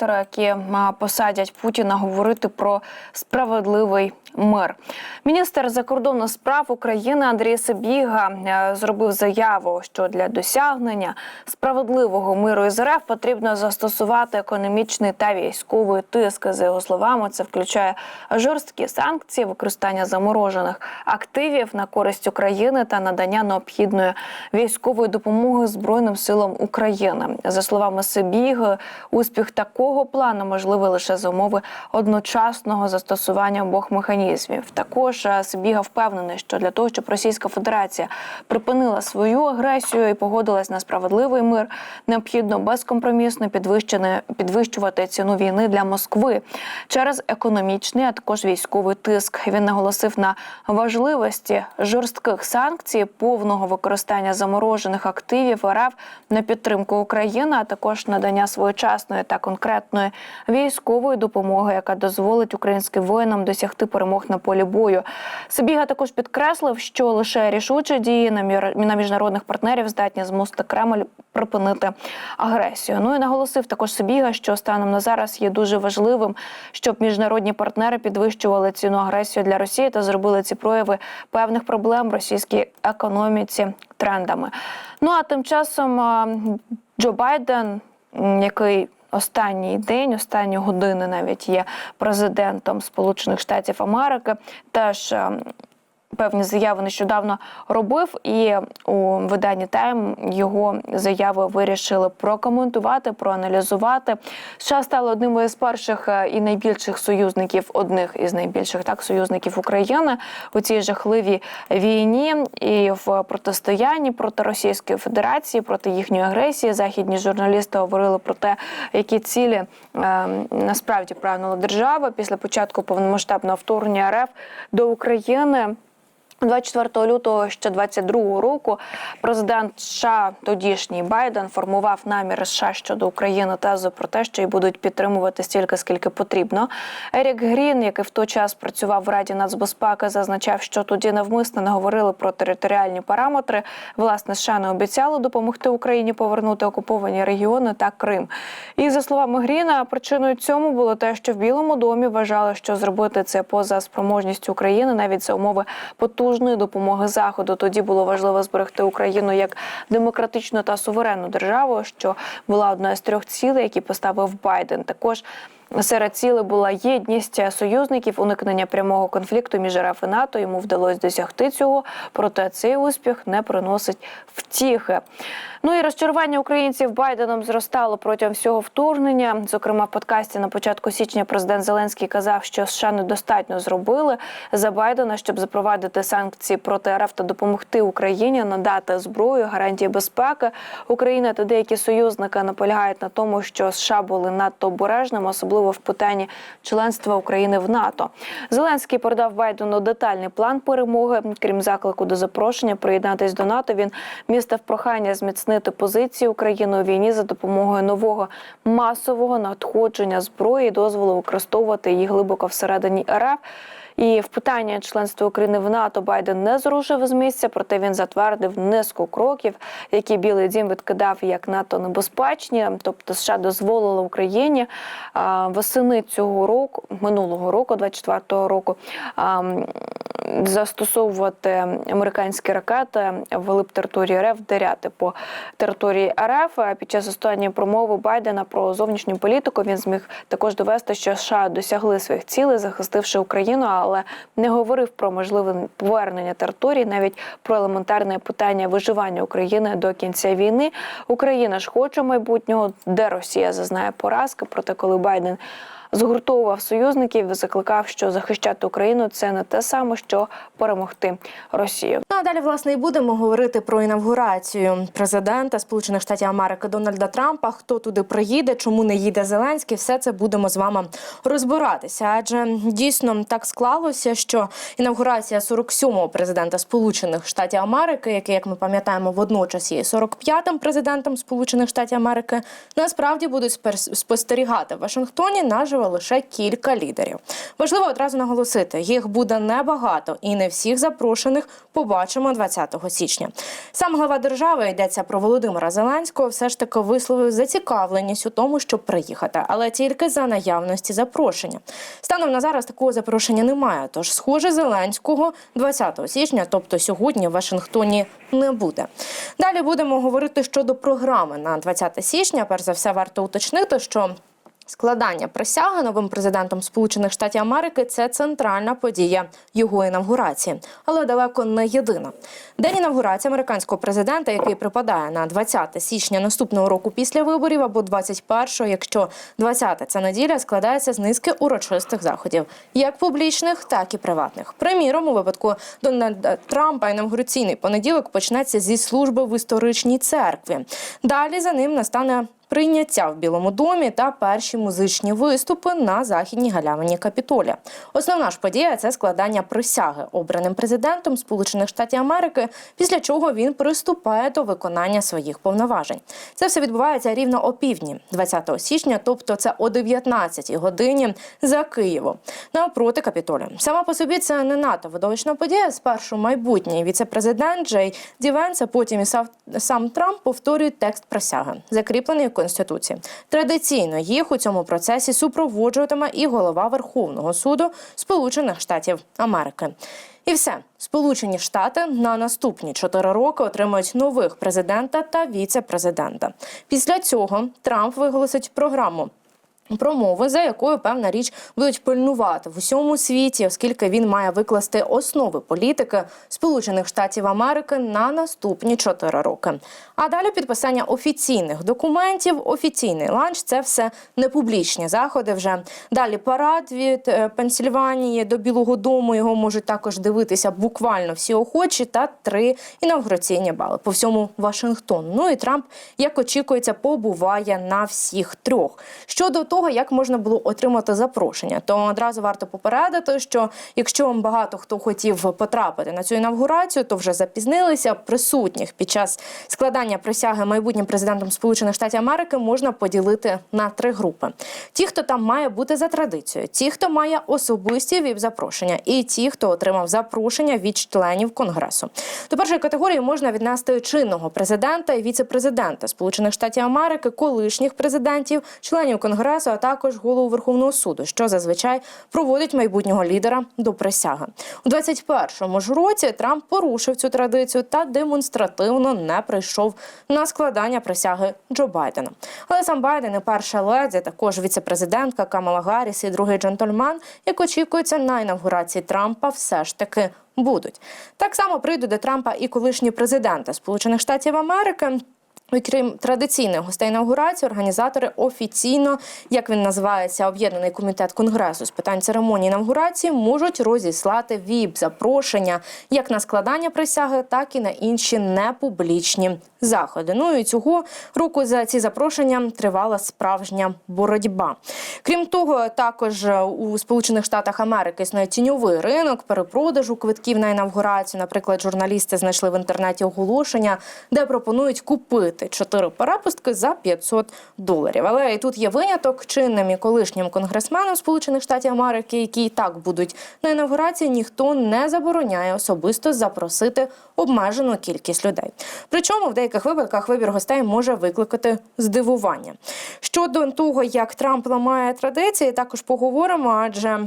які посадять Путіна говорити про справедливий мир. Міністр закордонних справ України Андрій Сабіга е, зробив заяву, що для досягнення справедливого миру із РФ потрібно застосувати економічний та військовий тиск. За його словами, це включає жорсткі санкції, використання заморожених активів на користь України та надання необхідної військової допомоги Збройним силам України. За словами Сабіги, успіх такого плану можливий лише за умови одночасного застосування обох механізмів. Також е, Сибіга впевнений, що для того, щоб Російська Федерація припинила свою агресію і погодилась на справедливий мир, необхідно безкомпромісно підвищувати ціну війни для Москви через економічний, а також військовий тиск. Він наголосив на важливості жорстких санкцій, повного використання заморожених активів РФ на підтримку України, а також надання своєчасної та конкретної військової допомоги, яка дозволить українським воїнам досягти перемог на полі бою. Сибіга також підкреслив, що лише рішучі дії на міжнародних партнерів здатні змусити Кремль припинити агресію. Ну і наголосив також Сибіга, що станом на зараз є дуже важливим, щоб міжнародні партнери підвищували ціну агресії для Росії та зробили ці прояви певних проблем російській економіці трендами. Ну а тим часом Джо Байден, який Останній день, останні години навіть є президентом Сполучених Штатів Америки. Теж е, певні заяви нещодавно робив, і у виданні Тайм його заяви вирішили прокоментувати, проаналізувати. США стало одним із перших е, і найбільших союзників, одних із найбільших так союзників України у цій жахливій війні і в протистоянні проти Російської Федерації, проти їхньої агресії. Західні журналісти говорили про те, які цілі е, насправді прагнула держава після початку повномасштабного вторгнення РФ до України. 24 лютого ще 22 року президент США тодішній Байден формував наміри США щодо України тезу про те, що й будуть підтримувати стільки, скільки потрібно. Ерік Грін, який в той час працював в Раді нацбезпеки, зазначав, що тоді навмисно не говорили про територіальні параметри. Власне, США не обіцяли допомогти Україні повернути окуповані регіони та Крим. І за словами Гріна, причиною цьому було те, що в Білому домі вважали, що зробити це поза спроможністю України, навіть за умови потужної допомоги заходу. Тоді було важливо зберегти Україну як демократичну та суверенну державу, що була одна з трьох цілей, які поставив Байден. Також Серед цілей була єдність союзників, уникнення прямого конфлікту між РФ і НАТО. Йому вдалося досягти цього, проте цей успіх не приносить втіхи. Ну і розчарування українців Байденом зростало протягом всього вторгнення. Зокрема, в подкасті на початку січня президент Зеленський казав, що США недостатньо зробили за Байдена, щоб запровадити санкції проти РФ та допомогти Україні надати зброю, гарантії безпеки. Україна та деякі союзники наполягають на тому, що США були надто обережними, особливо в питанні членства України в НАТО. Зеленський передав Байдену детальний план перемоги. Крім заклику до запрошення приєднатись до НАТО. Він містив прохання зміцнити позиції України у війні за допомогою нового масового надходження зброї, і дозволу використовувати її глибоко всередині РФ. І в питання членства України в НАТО Байден не зрушив з місця, проте він затвердив низку кроків, які Білий Дім відкидав як НАТО небезпечні. Тобто, США дозволили Україні восени цього року, минулого року, 24-го року. Застосовувати американські ракети вглиб території РФ, вдаряти по території РФ. Під час останньої промови Байдена про зовнішню політику він зміг також довести, що США досягли своїх цілей, захистивши Україну, але не говорив про можливе повернення території, навіть про елементарне питання виживання України до кінця війни. Україна ж хоче майбутнього, де Росія зазнає поразки. Проте, коли Байден згуртовував союзників, закликав, що захищати Україну це не те саме, що перемогти Росію. Ну а далі власне і будемо говорити про інавгурацію президента Сполучених Штатів Америки Дональда Трампа. Хто туди приїде, чому не їде Зеленський? Все це будемо з вами розбиратися. Адже дійсно так склалося, що інавгурація 47-го президента Сполучених Штатів Америки, який, як ми пам'ятаємо, водночас є 45-м президентом Сполучених Штатів Америки, насправді будуть спостерігати в Вашингтоні наживо а лише кілька лідерів. Важливо одразу наголосити, їх буде небагато, і не всіх запрошених побачимо 20 січня. Сам глава держави йдеться про Володимира Зеленського. Все ж таки висловив зацікавленість у тому, щоб приїхати, але тільки за наявності запрошення. Станом на зараз такого запрошення немає. Тож, схоже, Зеленського 20 січня, тобто сьогодні, в Вашингтоні не буде. Далі будемо говорити щодо програми на 20 січня. Перш за все, варто уточнити, що Складання присяги новим президентом Сполучених Штатів Америки це центральна подія його інавгурації, але далеко не єдина. День інавгурації американського президента, який припадає на 20 січня наступного року після виборів, або 21, якщо 20 – це неділя, складається з низки урочистих заходів, як публічних, так і приватних. Приміром, у випадку Дональда Трампа інавгураційний понеділок почнеться зі служби в історичній церкві. Далі за ним настане прийняття в Білому домі та перші музичні виступи на західній галявині Капітолія. Основна ж подія це складання присяги обраним президентом Сполучених Штатів Америки, після чого він приступає до виконання своїх повноважень. Це все відбувається рівно о півдні, 20 січня, тобто це о 19 годині за Києвом навпроти Капітолію. Сама по собі це не надто видовищна подія. Спершу майбутній віце-президент Джей Дівенс, а потім і сам, Трамп повторюють текст присяги, закріплений конституції. Традиційно їх у цьому процесі супроводжуватиме і голова Верховного суду Сполучених Штатів Америки. І все, Сполучені Штати на наступні чотири роки отримають нових президента та віце-президента. Після цього Трамп виголосить програму промови, за якою певна річ будуть пильнувати в усьому світі, оскільки він має викласти основи політики Сполучених Штатів Америки на наступні чотири роки. А далі підписання офіційних документів, офіційний ланч це все не публічні заходи. Вже далі парад від е, Пенсільванії до Білого Дому його можуть також дивитися буквально всі охочі та три інавгураційні бали по всьому Вашингтону. Ну і Трамп, як очікується, побуває на всіх трьох. Щодо того, як можна було отримати запрошення, то одразу варто попередити, що якщо вам багато хто хотів потрапити на цю інавгурацію, то вже запізнилися. Присутніх під час складання присяги майбутнім президентом Сполучених Штатів Америки можна поділити на три групи: ті, хто там має бути за традицією, ті, хто має особисті віп запрошення, і ті, хто отримав запрошення від членів конгресу. До першої категорії можна віднести чинного президента і віце-президента Сполучених Штатів Америки, колишніх президентів, членів конгресу, а також голову Верховного суду, що зазвичай проводить майбутнього лідера до присяги. У 21-му ж році Трамп порушив цю традицію та демонстративно не прийшов на складання присяги Джо Байдена. Але сам Байден і перша леді, також віце-президентка Камала Гарріс і другий джентльмен, як очікується на інавгурації Трампа, все ж таки будуть. Так само прийдуть до Трампа і колишні президенти Сполучених Штатів Америки. І Крім традиційних гостей інаугурації, організатори офіційно, як він називається, об'єднаний комітет конгресу з питань церемонії інаугурації, можуть розіслати віп запрошення як на складання присяги, так і на інші непублічні заходи. Ну і цього року за ці запрошення тривала справжня боротьба. Крім того, також у Сполучених Штатах Америки існує тіньовий ринок перепродажу квитків на інавгурацію. Наприклад, журналісти знайшли в інтернеті оголошення, де пропонують купити чотири перепустки за 500 доларів. Але і тут є виняток чинним і колишнім конгресменам Сполучених Штатів Америки, які і так будуть на інавгурації, ніхто не забороняє особисто запросити обмежену кількість людей. Причому в деяких випадках вибір гостей може викликати здивування. Щодо того, як Трамп ламає традиції, також поговоримо, адже.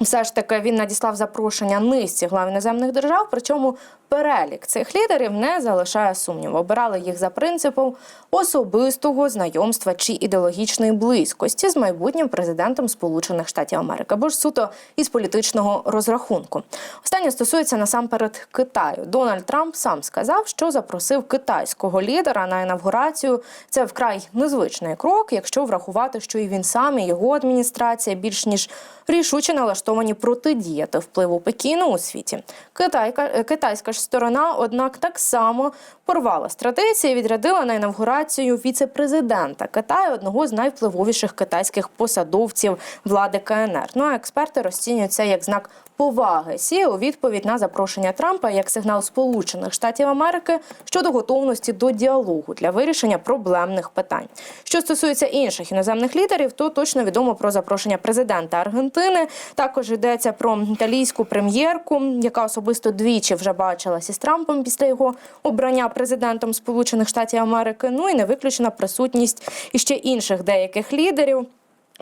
Все ж таки він надіслав запрошення низці глав іноземних держав, причому перелік цих лідерів не залишає сумніву. Обирали їх за принципом особистого знайомства чи ідеологічної близькості з майбутнім президентом Сполучених Штатів Америки, або ж суто із політичного розрахунку. Останнє стосується насамперед Китаю. Дональд Трамп сам сказав, що запросив китайського лідера на інавгурацію. Це вкрай незвичний крок, якщо врахувати, що і він сам, і його адміністрація більш ніж рішуче налаштовані протидіяти впливу Пекіну у світі. Китайка, китайська ж сторона, однак так само порвала традиції, і відрядила на інавгурацію віце-президента Китаю, одного з найвпливовіших китайських посадовців влади КНР. Ну а експерти розцінюють це як знак поваги Сі у відповідь на запрошення Трампа як сигнал Сполучених Штатів Америки щодо готовності до діалогу для вирішення проблемних питань. Що стосується інших іноземних лідерів, то точно відомо про запрошення президента Аргентини. Також йдеться про італійську прем'єрку, яка особисто двічі вже бачилася з Трампом після його обрання президентом Сполучених Штатів Америки. Ну і не виключена присутність іще інших деяких лідерів.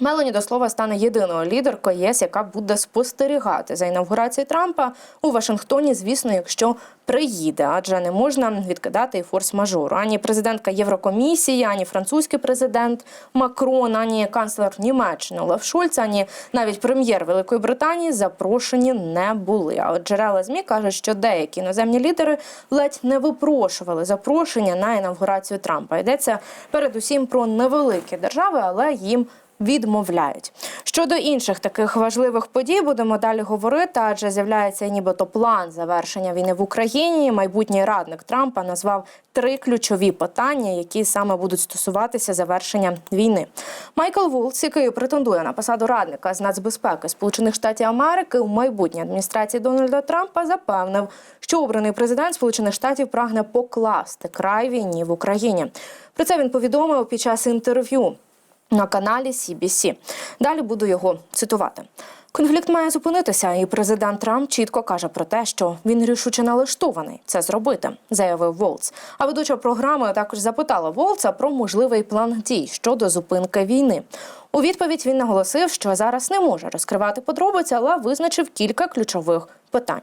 Мелані до слова стане єдиною лідеркою ЄС, яка буде спостерігати за інавгурацією Трампа у Вашингтоні, звісно, якщо приїде, адже не можна відкидати і форс-мажору. Ані президентка Єврокомісії, ані французький президент Макрон, ані канцлер Німеччини Олаф Шольц, ані навіть прем'єр Великої Британії запрошені не були. А от джерела змі кажуть, що деякі іноземні лідери ледь не випрошували запрошення на інавгурацію Трампа. Йдеться передусім про невеликі держави, але їм відмовляють. Щодо інших таких важливих подій будемо далі говорити, адже з'являється нібито план завершення війни в Україні. Майбутній радник Трампа назвав три ключові питання, які саме будуть стосуватися завершення війни. Майкл Вулц, який претендує на посаду радника з нацбезпеки Сполучених Штатів Америки у майбутній адміністрації Дональда Трампа, запевнив, що обраний президент Сполучених Штатів прагне покласти край війні в Україні. Про це він повідомив під час інтерв'ю на каналі CBC. Далі буду його цитувати. Конфлікт має зупинитися, і президент Трамп чітко каже про те, що він рішуче налаштований це зробити, заявив Волц. А ведуча програми також запитала Волца про можливий план дій щодо зупинки війни. У відповідь він наголосив, що зараз не може розкривати подробиці, але визначив кілька ключових питань.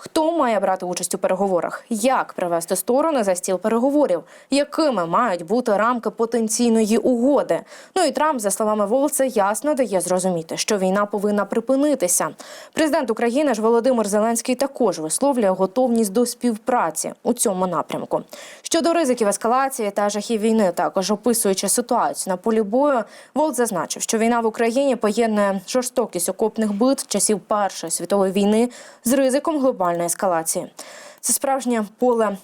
Хто має брати участь у переговорах? Як привести сторони за стіл переговорів? Якими мають бути рамки потенційної угоди? Ну і Трамп, за словами Волца, ясно дає зрозуміти, що війна повинна припинитися. Президент України ж Володимир Зеленський також висловлює готовність до співпраці у цьому напрямку. Щодо ризиків ескалації та жахів війни, також описуючи ситуацію на полі бою, Волт зазначив, що війна в Україні поєднує жорстокість окопних битв часів Першої світової війни з ризиком глобальної ескалації. Це справжнє поле.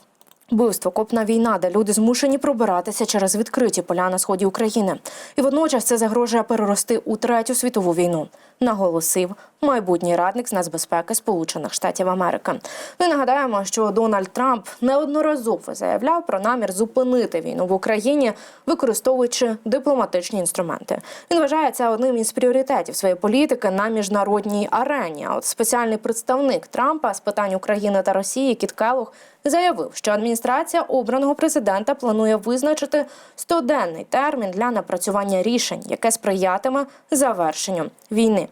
Бивство, копна війна, де люди змушені пробиратися через відкриті поля на сході України, і водночас це загрожує перерости у третю світову війну, наголосив майбутній радник з нацбезпеки Сполучених Штатів Америки. Ми нагадаємо, що Дональд Трамп неодноразово заявляв про намір зупинити війну в Україні, використовуючи дипломатичні інструменти. Він вважає це одним із пріоритетів своєї політики на міжнародній арені. А от спеціальний представник Трампа з питань України та Росії Кіт Келлог заявив, що адміністрація обраного президента планує визначити 100-денний термін для напрацювання рішень, яке сприятиме завершенню війни.